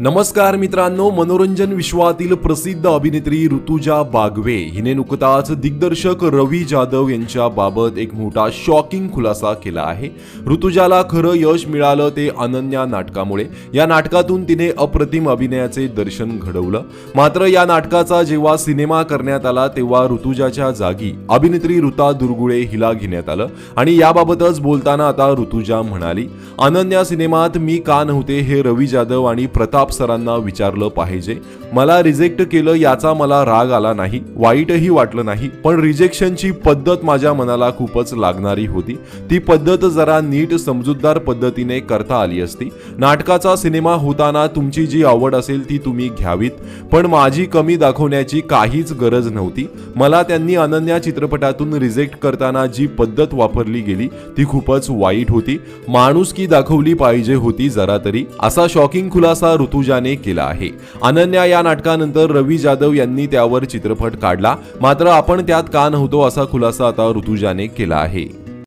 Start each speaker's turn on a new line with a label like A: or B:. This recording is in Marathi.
A: नमस्कार मित्रांनो मनोरंजन विश्वातील प्रसिद्ध अभिनेत्री ऋतुजा बागवे हिने नुकताच दिग्दर्शक रवी जाधव यांच्या बाबत एक मोठा शॉकिंग खुलासा केला आहे. ऋतुजाला खरं यश मिळालं ते अनन्या नाटकामुळे. या नाटकातून तिने अप्रतिम अभिनयाचे दर्शन घडवलं. मात्र या नाटकाचा जेव्हा सिनेमा करण्यात आला तेव्हा ऋतुजाच्या जागी अभिनेत्री ऋता दुर्गुळे हिला घेण्यात आलं आणि याबाबतच बोलताना आता ऋतुजा म्हणाली अनन्या सिनेमात मी का नव्हते हे रवी जाधव आणि प्रताप सरांना विचारलं पाहिजे. मला रिजेक्ट केलं याचा मला राग आला नाही वाईटही वाटलं नाही पण रिजेक्शनची पद्धत माझ्या मनाला खूपच लागणारी होती. ती पद्धत जरा नीट समजूतदार पद्धतीने करता आली असती. नाटकाचा सिनेमा होताना तुमची जी आवड असेल ती तुम्ही घ्यावीत पण माझी कमी दाखवण्याची काहीच गरज नव्हती. मला त्यांनी अनन्या चित्रपटातून रिजेक्ट करताना जी पद्धत वापरली गेली ती खूपच वाईट होती. माणुसकी दाखवली पाहिजे होती जरा तरी. असा शॉकिंग खुलासा ऋतू ऋतुजाने केला आहे. अनन्या या नाटकानंतर रवी जाधव यांनी त्यावर चित्रपट काढला. मात्र आपण त्यात का नव्हतो असा खुलासा आता ऋतुजाने केला आहे.